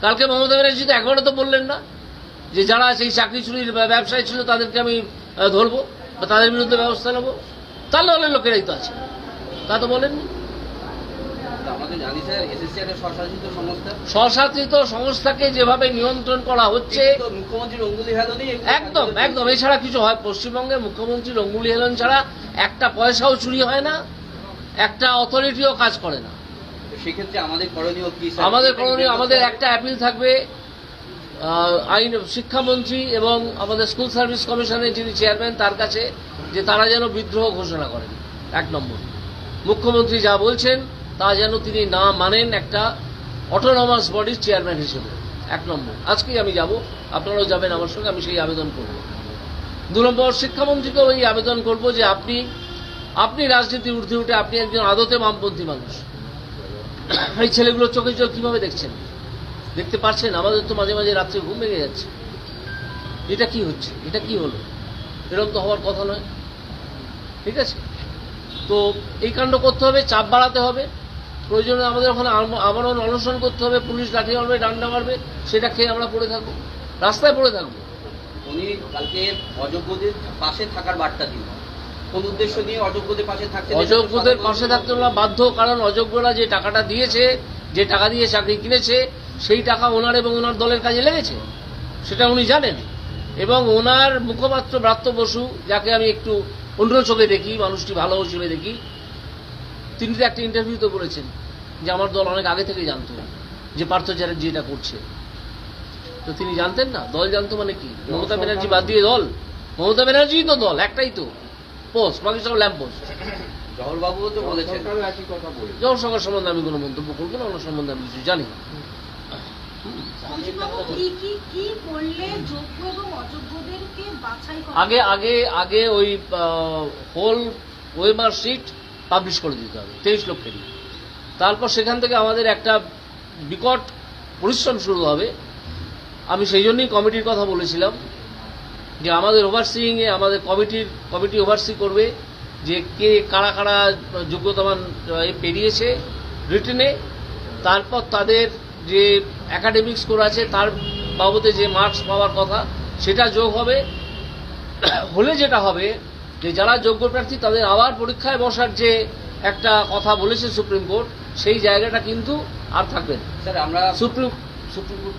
কালকে মমতা ব্যানার্জি তো একবারও তো বললেন না যে যারা সেই চাকরি চুরির ব্যব- ব্যবসায় ছিল তাদেরকে আমি ধরবো বা তাদের বিরুদ্ধে ব্যবস্থা নেব। তাহলে হলে লোকেরাই তো আছে। তা তো বলেননি। স্বশাসিত সংস্থাকে যেভাবে নিয়ন্ত্রণ করা হচ্ছে একদম একদম এছাড়া কিছু হয়। পশ্চিমবঙ্গে মুখ্যমন্ত্রীর অঙ্গুলি হেলন ছাড়া একটা পয়সাও চুরি হয় না একটা অথরিটিও কাজ করে না। সেক্ষেত্রে আমাদের করণীয় কি আমাদের করণীয় আমাদের একটা অ্যাপিল থাকবে আইন শিক্ষামন্ত্রী এবং আমাদের স্কুল সার্ভিস কমিশনের যিনি চেয়ারম্যান তার কাছে যে তারা যেন বিদ্রোহ ঘোষণা করেন। এক নম্বর। মুখ্যমন্ত্রী যা বলছেন তা যেন তিনি না মানেন একটা অটোনমাস বডির চেয়ারম্যান হিসেবে। এক নম্বর। আজকেই আমি যাব আপনারাও যাবেন আমার সঙ্গে আমি সেই আবেদন করব। দু নম্বর শিক্ষামন্ত্রীকেও এই আবেদন করব যে আপনি আপনি রাজনীতির ঊর্ধ্বে উঠে আপনি একজন আদতে বামপন্থী মানুষ। এই ছেলেগুলো চোখে চোখ কীভাবে দেখছেন? দেখতে পারছেন? আমাদের তো মাঝে মাঝে রাত্রে ঘুম ভেঙে যাচ্ছে। এটা কি হচ্ছে? এটা কি হলো? এরকম তো হওয়ার কথা নয়। ঠিক আছে? তো এই কাণ্ড করতে হবে, চাপ বাড়াতে হবে। প্রয়োজনে আমাদের ওখানে আম- আমরণ অনশন করতে হবে, পুলিশ লাঠি মারবে, ডান্ডা মারবে, সেটা খেয়ে আমরা পড়ে থাকব। রাস্তায় পড়ে থাকব। উনি কালকে অযোগ্যদের পাশে থাকার বার্তা দিল অযোগ্যদের পাশে থাকতে আমরা বাধ্য, কারণ অযোগ্যরা যে টাকাটা দিয়েছে, যে টাকা দিয়ে চাকরি কিনেছে, সেই টাকা ওনার এবং ওনার দলের কাজে লেগেছে। সেটা উনি জানেন। এবং ওনার মুখপাত্র ব্রাত্য বসু, যাকে আমি একটু অন্য চোখে দেখি, মানুষটি ভালো হিসেবে দেখি, তিনি তো একটা ইন্টারভিউতে বলেছেন যে আমার দল অনেক আগে থেকে জানতো যে পার্থ চ্যাটার্জি এটা করছে। তো তিনি জানতেন না? দল জানতো মানে কি? মমতা ব্যানার্জি বাদ দিয়ে দল? মমতা ব্যানার্জি তো দল, একটাই তো। পোস্ট বাকি সব ল্যাম্প পোস্ট জহর বাবুও তো বলেছেন জল সরকার সম্বন্ধে আমি কোনো মন্তব্য করব না ওনার সম্বন্ধে আমি কিছু জানি না। আগে আগে আগে ওই হোল ওয়েমার শিট পাবলিশ করে দিতে হবে তেইশ লক্ষেরই তারপর সেখান থেকে আমাদের একটা বিকট পরিশ্রম শুরু হবে। আমি সেই জন্যই কমিটির কথা বলেছিলাম। যে আমাদের ওভারসিংয়ে আমাদের কমিটির কমিটি ওভারসি করবে যে কে কারা কারা যোগ্যতামান পেরিয়েছে রিটেনে তারপর তাদের যে একাডেমিক স্কোর আছে তার বাবদে যে মার্কস পাওয়ার কথা সেটা যোগ হবে। হলে যেটা হবে যে যারা যোগ্য প্রার্থী তাদের আবার পরীক্ষায় বসার যে একটা কথা বলেছে সুপ্রিম কোর্ট সেই জায়গাটা কিন্তু আর থাকবে না। স্যার আমরা সুপ্রিম সুপ্রিম কোর্ট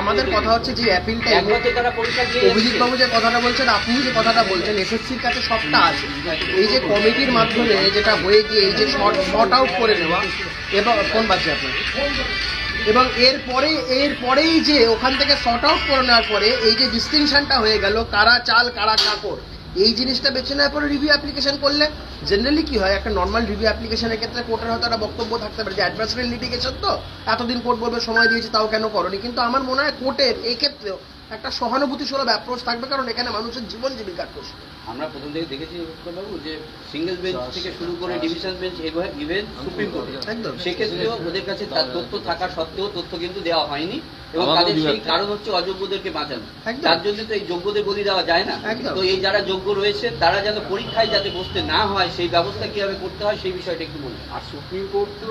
আমাদের কথা হচ্ছে যে অ্যাপিলটা অভিজিৎ বাবু যে কথাটা বলছেন আপনি যে কথাটা বলছেন এসএসসির কাছে সবটা আছে। এই যে কমিটির মাধ্যমে যেটা হয়ে গিয়ে এই যে শর্ট শর্ট আউট করে নেওয়া এবং কোন বাচ্চা আপনার। এবং এরপরে এরপরেই যে ওখান থেকে শর্ট আউট করে নেওয়ার পরে এই যে ডিস্টিংশনটা হয়ে গেল কারা চাল কারা কাপড় এই জিনিসটা বেছে নেওয়ার পরে রিভিউ অ্যাপ্লিকেশন করলে জেনারেলি কি হয় একটা নর্মাল রিভিউ অ্যাপ্লিকেশনের ক্ষেত্রে কোর্টের হয়তো একটা বক্তব্য থাকতে পারে যে অ্যাডভার্সারি লিটিগেশন তো এতদিন কোর্ট বলবে সময় দিয়েছে তাও কেন করনি? কিন্তু আমার মনে হয় কোর্টের এই ক্ষেত্রেও একটা সহানুভূতি সুলভ অ্যাপ্রোচ থাকবে কারণ এখানে মানুষের জীবন জীবিকার প্রশ্ন আমরা প্রথম থেকে দেখেছি বাবু যে সিঙ্গেল বেঞ্চ থেকে শুরু করে division bench even supreme court সেক্ষেত্রেও ওদের কাছে তার তথ্য থাকা সত্ত্বেও তথ্য কিন্তু দেওয়া হয়নি। এবং তাদের সেই কারণ হচ্ছে অযোগ্যদেরকে বাঁচানো। তার জন্য তো এই যোগ্যদের বলি দেওয়া যায় না। তো এই যারা যোগ্য রয়েছে তারা যেন পরীক্ষায় যাতে বসতে না হয় সেই ব্যবস্থা কীভাবে করতে হয় সেই বিষয়টা একটু বলুন। আর সুপ্রিম কোর্ট তো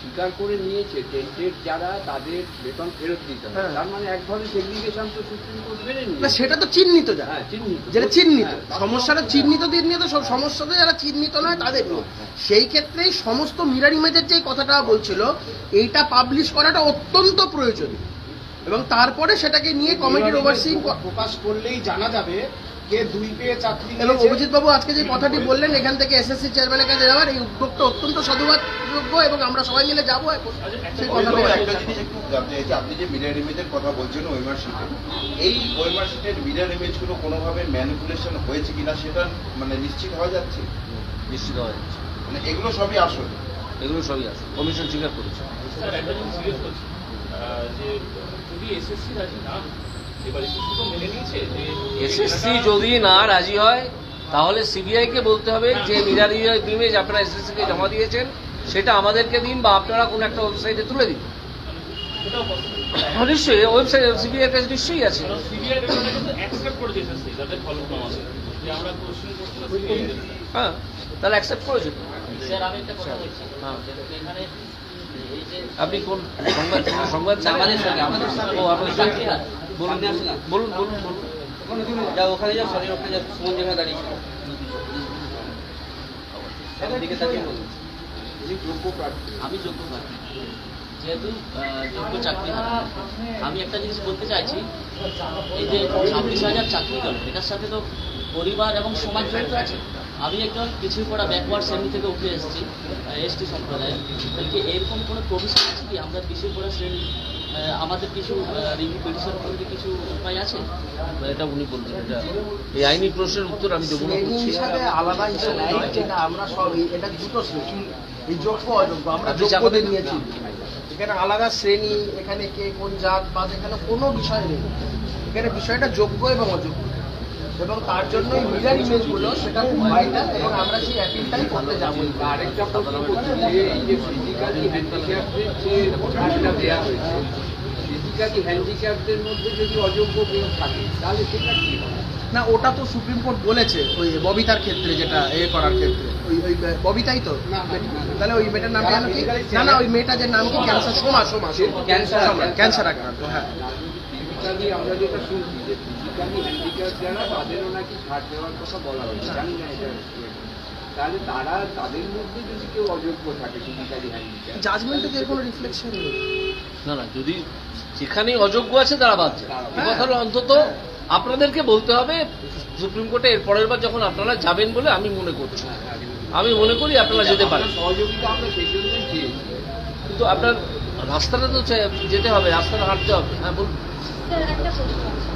স্বীকার করে নিয়েছে টেন্টেড যারা তাদের বেতন ফেরত দিতে হবে। হ্যাঁ। তার মানে এক ধরনের সেগ্রিগেশন তো সুপ্রিম কোর্ট মেনে না সেটা তো চিহ্নিত যা হ্যাঁ চিহ্নিত। যেটা চিহ্নিত। হ্যাঁ। সমস্যাটা চিহ্নিত তো সব সমস্যাতে যারা চিহ্নিত নয় তাদের নয়। সেই ক্ষেত্রেই সমস্ত মিরার ইমেজের যে কথাটা বলছিল এইটা পাবলিশ করাটা অত্যন্ত প্রয়োজনীয়। এবং তারপরে সেটাকে নিয়ে কমিটির ওভারসিং প্রকাশ করলেই জানা যাবে কে দুই পেয়ে চাকরি এবং অভিজিৎ বাবু আজকে যে কথাটি বললেন এখান থেকে এসএসসি চেয়ারম্যানের কাছে যাওয়ার এই উদ্যোগটা অত্যন্ত সাধুবাদযোগ্য এবং আমরা সবাই মিলে যাব এখন। সেই কথাটা একটা জিনিস একটু জানতে আপনি যে মিরর ইমেজের কথা বলছেন ওয়েমার শিটে এই ওয়েমার শিটের মিরর ইমেজগুলো কোনোভাবে ম্যানিপুলেশন হয়েছে কিনা সেটা মানে নিশ্চিত হওয়া যাচ্ছে? নিশ্চিত হয়ে যাচ্ছে। মানে এগুলো সবই আসল? এগুলো সবই আছে কমিশন স্বীকার করেছে। স্যার একটা জিনিস জিজ্ঞেস করছি। যে এসএসসি রাজি না। এবার এসএসসি তো নিয়েছে যে এসএসসি যদি না রাজি হয় তাহলে সিবিআই কে বলতে হবে যে মিরার ইমেজ আপনারা এসএসসি কে জমা দিয়েছেন সেটা আমাদেরকে দিন বা আপনারা কোনো একটা ওয়েবসাইটে তুলে দিন। হ্যাঁ, নিশ্চয়ই ওয়েবসাইট সিবিআই কাছে নিশ্চয়ই আছে। করছি হ্যাঁ তাহলে অ্যাকসেপ্ট করেছেন স্যার আমি একটা কথা বলছি। হ্যাঁ। আপনি কোন সংবাদ সংবাদ আমাদের সঙ্গে ও হাত। বলুন। বলুন বলুন বলুন। যা ওখানে যা সরি ওখানে যা সুমন যেখানে দাঁড়িয়েছিল আমার দিকে তাকিয়ে বলুন। উনি যোগ্য প্রার্থী। আমি যোগ্য প্রার্থী। যেহেতু যোগ্য চাকরি। আমি একটা জিনিস বলতে চাইছি এই যে ছাব্বিশ হাজার চাকরি গেল এটার সাথে তো পরিবার এবং সমাজ জড়িত আছে। আমি একজন পিছিয়ে পড়া ব্যাকওয়ার্ড শ্রেণি থেকে উঠে এসেছি এসটি সম্প্রদায়ে তাহলে কি এরকম কোনো প্রভিশন আছে কি? আমরা পিছিয়ে পড়া শ্রেণি আমাদের কিছু রিভিউ পিটিশন করতে কিছু উপায় আছে? এটা উনি বলছেন এটা এই আইনি প্রশ্নের উত্তর আমি দেবো না হিসাবে আলাদা হিসাবে এটা আমরা সব এটা দুটো শ্রেণি এই যোগ্য অযোগ্য আমরা যোগ্যদের নিয়েছি। এখানে আলাদা শ্রেণি এখানে কে কোন জাত বা এখানে কোনো বিষয় নেই। এখানে বিষয়টা যোগ্য এবং অযোগ্য এবং তার জন্য এই মিরার ইমেজগুলো সেটা খুব ভাইটাল এবং আমরা সেই অ্যাপিলটাই করতে যাব। আরেকটা প্রশ্ন করছি যে এই যে ফিজিক্যালি হ্যান্ডিক্যাপদের যে দেওয়া হয়েছে ফিজিক্যালি হ্যান্ডিক্যাপদের মধ্যে যদি অযোগ্য কেউ থাকে তাহলে সেটা কি হবে? না ওটা তো সুপ্রিম কোর্ট বলেছে ওই ববিতার ক্ষেত্রে যেটা এ করার ক্ষেত্রে। ওই ওই ববিতাই তো? তাহলে ওই মেয়েটার নাম জানো কি না না ওই মেয়েটা যে নাম কি? Cancer Soma Soma cancer cancer আক্রান্ত হ্যাঁ। আমরা যেটা শুনছি যে ফিজিক্যালি যারা তাদেরও নাকি ছাড় দেওয়ার কথা বলা হয়েছে। জানি না এটা তাহলে তারা তাদের মধ্যে যদি কেউ অযোগ্য থাকে ফিজিক্যালি হ্যান্ডিক্যাপ জাজমেন্টে যে কোনো রিফ্লেকশন নেই না না যদি যেখানে অযোগ্য আছে তারা বাদ যায়। এই অন্তত আপনাদেরকে বলতে হবে সুপ্রিম কোর্টে এর পরের বার যখন আপনারা যাবেন বলে আমি মনে করছি। আমি মনে করি আপনারা যেতে পারেন। সহযোগিতা আমরা সেই জন্যই চেয়েছি। কিন্তু আপনার রাস্তাটা তো যেতে হবে রাস্তাটা হাঁটতে হবে। হ্যাঁ বলুন। একটা প্রশ্ন আছে।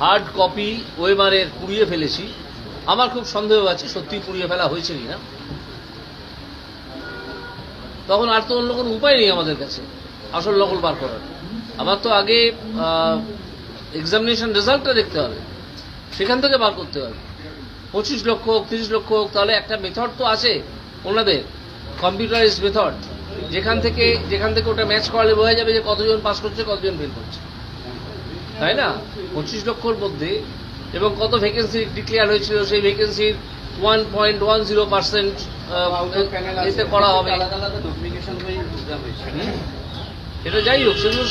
হার্ড কপি ওয়েমারের পুড়িয়ে ফেলেছি। আমার খুব সন্দেহ আছে সত্যি পুড়িয়ে ফেলা হয়েছে কিনা। তখন আর তো অন্য কোনো উপায় নেই আমাদের কাছে, আসল নকল বার করার। আমার তো আগে এক্সামিনেশন রেজাল্টটা দেখতে হবে, সেখান থেকে বার করতে হবে। পঁচিশ লক্ষ হোক, তিরিশ লক্ষ হোক, তাহলে একটা মেথড তো আছে ওনাদের কম্পিউটারাইজ মেথড যেখান থেকে যেখান থেকে ওটা ম্যাচ করালে বোঝা যাবে যে কতজন পাস করছে, কতজন ফেল করছে। তাই না? পঁচিশ লক্ষর মধ্যে। এবং কত ভ্যাকেন্সি ডিক্লেয়ার হয়েছিল? সেই ভ্যাকেন্সির one point one zero percent এতে করা হবে। এটা যাই হোক সেগুলো